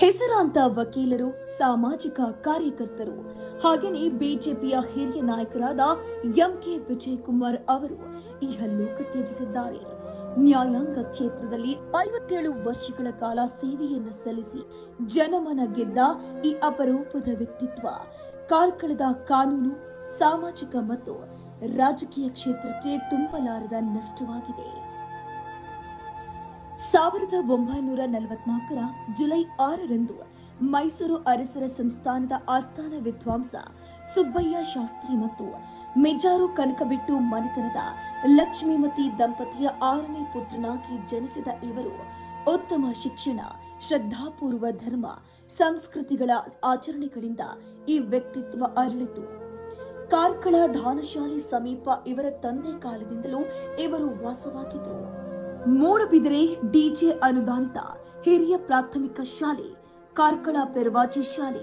ಹೆಸರಾಂತ ವಕೀಲರು, ಸಾಮಾಜಿಕ ಕಾರ್ಯಕರ್ತರು ಹಾಗೆಯೇ ಬಿಜೆಪಿಯ ಹಿರಿಯ ನಾಯಕರಾದ ಎಂಕೆ ವಿಜಯಕುಮಾರ್ ಅವರು ಈ ಹಲ್ಲೋಕ ತ್ಯಜಿಸಿದ್ದಾರೆ ನ್ಯಾಯಾಂಗ ಕ್ಷೇತ್ರದಲ್ಲಿ ಐವತ್ತೇಳು ವರ್ಷಗಳ ಕಾಲ ಸೇವೆಯನ್ನು ಸಲ್ಲಿಸಿ ಜನಮನ ಗೆದ್ದ ಈ ಅಪರೂಪದ ವ್ಯಕ್ತಿತ್ವ, ಕಾರ್ಕಳದ ಕಾನೂನು, ಸಾಮಾಜಿಕ ಮತ್ತು ರಾಜಕೀಯ ಕ್ಷೇತ್ರಕ್ಕೆ ತುಂಬಲಾರದ ನಷ್ಟವಾಗಿದೆ. ಸಾವಿರದ ಒಂಬೈನೂರ ನಲವತ್ನಾಲ್ಕರ ಜುಲೈ ಆರರಂದು ಮೈಸೂರು ಅರಸರ ಸಂಸ್ಥಾನದ ಆಸ್ಥಾನ ವಿದ್ವಾಂಸ ಸುಬ್ಬಯ್ಯ ಶಾಸ್ತ್ರಿ ಮತ್ತು ಮೆಜಾರು ಕನಕಬಿಟ್ಟು ಮನೆತನದ ಲಕ್ಷ್ಮೀಮತಿ ದಂಪತಿಯ ಆರನೇ ಪುತ್ರನಾಗಿ ಜನಿಸಿದ ಇವರು ಉತ್ತಮ ಶಿಕ್ಷಣ, ಶ್ರದ್ಧಾಪೂರ್ವ ಧರ್ಮ, ಸಂಸ್ಕೃತಿಗಳ ಆಚರಣೆಗಳಿಂದ ಈ ವ್ಯಕ್ತಿತ್ವ ಅರಳಿತು. ಕಾರ್ಕಳ ಧಾನಶಾಲೆ ಸಮೀಪ ಇವರ ತಂದೆ ಕಾಲದಿಂದಲೂ ಇವರು ವಾಸವಾಗಿದ್ದರು. ಮೂಡಬಿದಿರೆ ಡಿಜೆ ಅನುದಾನಿತ ಹಿರಿಯ ಪ್ರಾಥಮಿಕ ಶಾಲೆ, ಕಾರ್ಕಳ ಪೆರ್ವಾಜಿ ಶಾಲೆ,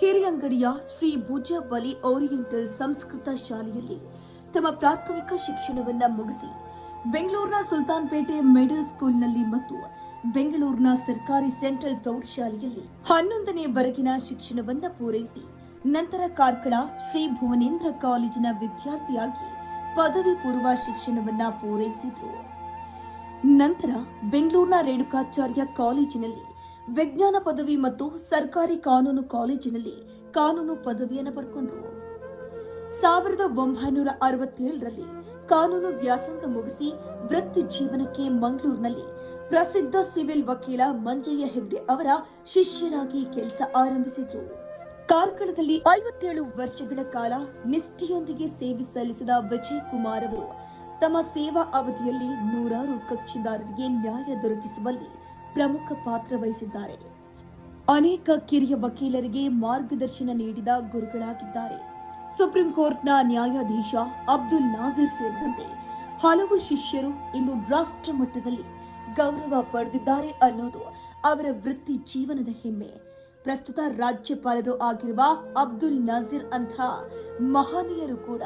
ಹಿರಿಯಂಗಡಿಯ ಶ್ರೀ ಭುಜ ಬಲಿ ಓರಿಯೆಂಟಲ್ ಸಂಸ್ಕೃತ ಶಾಲೆಯಲ್ಲಿ ತಮ್ಮ ಪ್ರಾಥಮಿಕ ಶಿಕ್ಷಣವನ್ನು ಮುಗಿಸಿ ಬೆಂಗಳೂರಿನ ಸುಲ್ತಾನ್ಪೇಟೆ ಮಿಡಲ್ ಸ್ಕೂಲ್ನಲ್ಲಿ ಮತ್ತು ಬೆಂಗಳೂರಿನ ಸರ್ಕಾರಿ ಸೆಂಟ್ರಲ್ ಪ್ರೌಢಶಾಲೆಯಲ್ಲಿ ಹನ್ನೊಂದನೇ ವರೆಗಿನ ಶಿಕ್ಷಣವನ್ನು ಪೂರೈಸಿ ನಂತರ ಕಾರ್ಕಳ ಶ್ರೀ ಭುವನೇಂದ್ರ ಕಾಲೇಜಿನ ವಿದ್ಯಾರ್ಥಿಯಾಗಿ ಪದವಿ ಪೂರ್ವ ಶಿಕ್ಷಣವನ್ನು ಪೂರೈಸಿದ್ರು. ನಂತರ ಬೆಂಗಳೂರಿನ ರೇಣುಕಾಚಾರ್ಯ ಕಾಲೇಜಿನಲ್ಲಿ ವಿಜ್ಞಾನ ಪದವಿ ಮತ್ತು ಸರ್ಕಾರಿ ಕಾನೂನು ಕಾಲೇಜಿನಲ್ಲಿ ಕಾನೂನು ಪದವಿಯನ್ನು ಪಡ್ಕೊಂಡ್ರು. ಸಾವಿರದ ಒಂಬೈನೂರ ಅರವತ್ತೇಳರಲ್ಲಿ ಕಾನೂನು ವ್ಯಾಸಂಗ ಮುಗಿಸಿ ವೃತ್ತಿ ಜೀವನಕ್ಕೆ ಮಂಗಳೂರಿನಲ್ಲಿ ಪ್ರಸಿದ್ಧ ಸಿವಿಲ್ ವಕೀಲ ಮಂಜಯ್ಯ ಹೆಗ್ಡೆ ಅವರ ಶಿಷ್ಯರಾಗಿ ಕೆಲಸ ಆರಂಭಿಸಿದ್ರು. ಕಾರ್ಕಳದಲ್ಲಿ ಐವತ್ತೇಳು ವರ್ಷಗಳ ಕಾಲ ನಿಷ್ಠೆಯೊಂದಿಗೆ ಸೇವೆ ಸಲ್ಲಿಸಿದ ವಿಜಯ್ ಕುಮಾರ್ ಅವರು ತಮ್ಮ ಸೇವಾ ಅವಧಿಯಲ್ಲಿ ನೂರಾರು ಕಕ್ಷಿದಾರರಿಗೆ ನ್ಯಾಯ ದೊರಕಿಸುವಲ್ಲಿ ಪ್ರಮುಖ ಪಾತ್ರ ವಹಿಸಿದ್ದಾರೆ. ಅನೇಕ ಕಿರಿಯ ವಕೀಲರಿಗೆ ಮಾರ್ಗದರ್ಶನ ನೀಡಿದ ಗುರುಗಳಾಗಿದ್ದಾರೆ. ಸುಪ್ರೀಂ ಕೋರ್ಟ್ನ ನ್ಯಾಯಾಧೀಶ ಅಬ್ದುಲ್ ನಾಜೀರ್ ಸೇರಿದಂತೆ ಹಲವು ಶಿಷ್ಯರು ಇಂದು ರಾಷ್ಟ್ರ ಮಟ್ಟದಲ್ಲಿ ಗೌರವ ಪಡೆದಿದ್ದಾರೆ ಅನ್ನೋದು ಅವರ ವೃತ್ತಿ ಜೀವನದ ಹೆಮ್ಮೆ. ಪ್ರಸ್ತುತ ರಾಜ್ಯಪಾಲರು ಆಗಿರುವ ಅಬ್ದುಲ್ ನಜೀರ್ ಅಂತ ಮಹನೀಯರು ಕೂಡ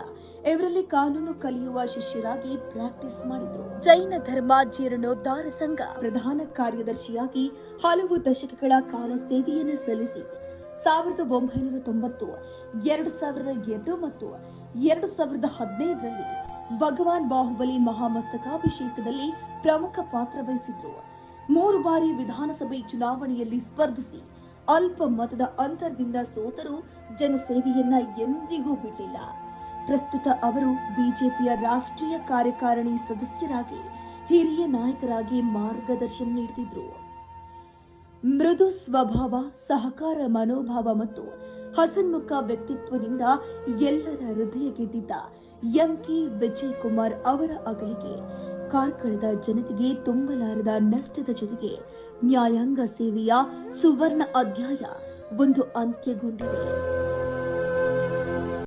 ಇವರಲ್ಲಿ ಕಾನೂನು ಕಲಿಯುವ ಶಿಷ್ಯರಾಗಿ ಪ್ರಾಕ್ಟೀಸ್ ಮಾಡಿದ್ರು. ಜೈನ ಧರ್ಮ ಜೀರ್ಣೋದ್ಧಾರ ಸಂಘ. ಪ್ರಧಾನ ಕಾರ್ಯದರ್ಶಿಯಾಗಿ ಹಲವು ದಶಕಗಳ ಕಾಲ ಸೇವೆಯನ್ನು ಸಲ್ಲಿಸಿ ಸಾವಿರದ ಒಂಬೈನೂರ ತೊಂಬತ್ತು ಎರಡು ಸಾವಿರದ ಎರಡು ಮತ್ತು ಎರಡು ಸಾವಿರದ ಹದಿನೈದರಲ್ಲಿ ಭಗವಾನ್ ಬಾಹುಬಲಿ ಮಹಾಮಸ್ತಕಾಭಿಷೇಕದಲ್ಲಿ ಪ್ರಮುಖ ಪಾತ್ರ ವಹಿಸಿದ್ರು. ಮೂರು ಬಾರಿ ವಿಧಾನಸಭೆ ಚುನಾವಣೆಯಲ್ಲಿ ಸ್ಪರ್ಧಿಸಿ ಅಲ್ಪ ಮತದ ಅಂತರದಿಂದ ಸೋತರೂ ಜನಸೇವೆಯನ್ನ ಎಂದಿಗೂ ಬಿಡಲಿಲ್ಲ. ಪ್ರಸ್ತುತ ಅವರು ಬಿಜೆಪಿಯ ರಾಷ್ಟ್ರೀಯ ಕಾರ್ಯಕಾರಿಣಿ ಸದಸ್ಯರಾಗಿ, ಹಿರಿಯ ನಾಯಕರಾಗಿ ಮಾರ್ಗದರ್ಶನ ನೀಡುತ್ತಿದ್ರು ಮೃದು ಸ್ವಭಾವ, ಸಹಕಾರ ಮನೋಭಾವ ಮತ್ತು ಹಸನ್ಮುಖ ವ್ಯಕ್ತಿತ್ವದಿಂದ ಎಲ್ಲರ ಹೃದಯ ಗೆದ್ದಿದ್ದ ಎಂಕೆ ವಿಜಯ್ ಕುಮಾರ್ ಅವರ ಅಗಲಿಕೆ ಕಾರ್ಕಳದ ಜನತೆಗೆ ತುಂಬಲಾರದ ನಷ್ಟದ ಜೊತೆಗೆ ನ್ಯಾಯಾಂಗ ಸೇವೆಯ ಸುವರ್ಣ ಅಧ್ಯಾಯ ಒಂದು ಅಂತ್ಯಗೊಂಡಿದೆ.